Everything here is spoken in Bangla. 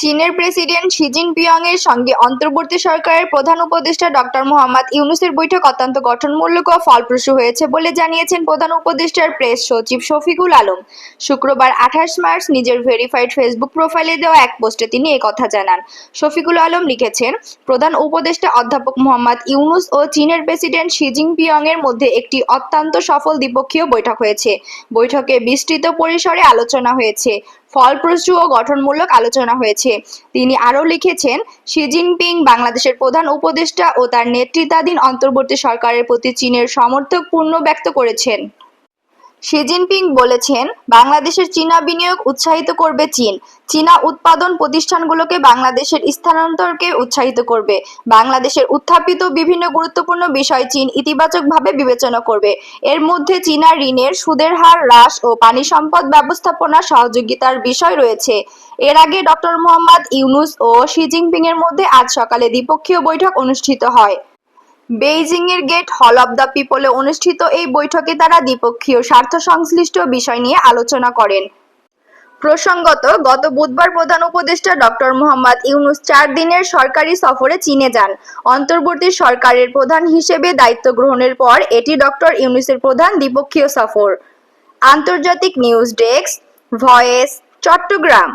চীনের প্রেসিডেন্ট শি জিনপিং এর সঙ্গে অন্তর্বর্তী সরকারের প্রধান উপদেষ্টা ডক্টর মোহাম্মদ ইউনুসের বৈঠক অত্যন্ত গঠনমূলক ও ফলপ্রসূ হয়েছে বলে জানিয়েছেন প্রধান উপদেষ্টার প্রেস সচিব শফিকুল আলম। শুক্রবার আঠাশ মার্চ নিজের ভেরিফাইড ফেসবুক প্রোফাইলে দেওয়া এক পোস্টে তিনি একথা জানান। শফিকুল আলম লিখেছেন, প্রধান উপদেষ্টা অধ্যাপক মোহাম্মদ ইউনুস ও চীনের প্রেসিডেন্ট শি জিনপিং এর মধ্যে একটি অত্যন্ত সফল দ্বিপক্ষীয় বৈঠক হয়েছে। বৈঠকে বিস্তৃত পরিসরে আলোচনা হয়েছে। ফলপ্রসূ ও গঠনমূলক আলোচনা হয়েছে। তিনি আরও লিখেছেন, শি জিনপিং বাংলাদেশের প্রধান উপদেষ্টা ও তার নেতৃত্বাধীন অন্তর্বর্তী সরকারের প্রতি চীনের সমর্থক পূর্ণ ব্যক্ত করেছেন। শি জিনপিং বলেছেন, বাংলাদেশের চীনা বিনিয়োগ উৎসাহিত করবে চীন। চীনা উৎপাদন প্রতিষ্ঠানগুলোকে বাংলাদেশের স্থানান্তরকে উৎসাহিত করবে। বাংলাদেশের উত্থাপিত বিভিন্ন গুরুত্বপূর্ণ বিষয় চীন ইতিবাচকভাবে বিবেচনা করবে। এর মধ্যে চীনা ঋণের সুদের হার, হ্রাস ও পানি সম্পদ ব্যবস্থাপনা সহযোগিতার বিষয় রয়েছে। এর আগে ডক্টর মোহাম্মদ ইউনুস ও শি জিনপিং এর মধ্যে আজ সকালে দ্বিপক্ষীয় বৈঠক অনুষ্ঠিত হয়। বেইজিং এর গেট হল অব দ্য পিপলে অনুষ্ঠিত এই বৈঠকে তারা দ্বিপক্ষীয় স্বার্থ সংশ্লিষ্ট বিষয় নিয়ে আলোচনা করেন। প্রসঙ্গত, গত বুধবার প্রধান উপদেষ্টা ডক্টর মোহাম্মদ ইউনুস চার দিনের সরকারি সফরে চীনে যান। অন্তর্বর্তী সরকারের প্রধান হিসেবে দায়িত্ব গ্রহণের পর এটি ডক্টর ইউনুসের প্রধান দ্বিপক্ষীয় সফর। আন্তর্জাতিক নিউজ ডেস্ক, ভয়েস, চট্টগ্রাম।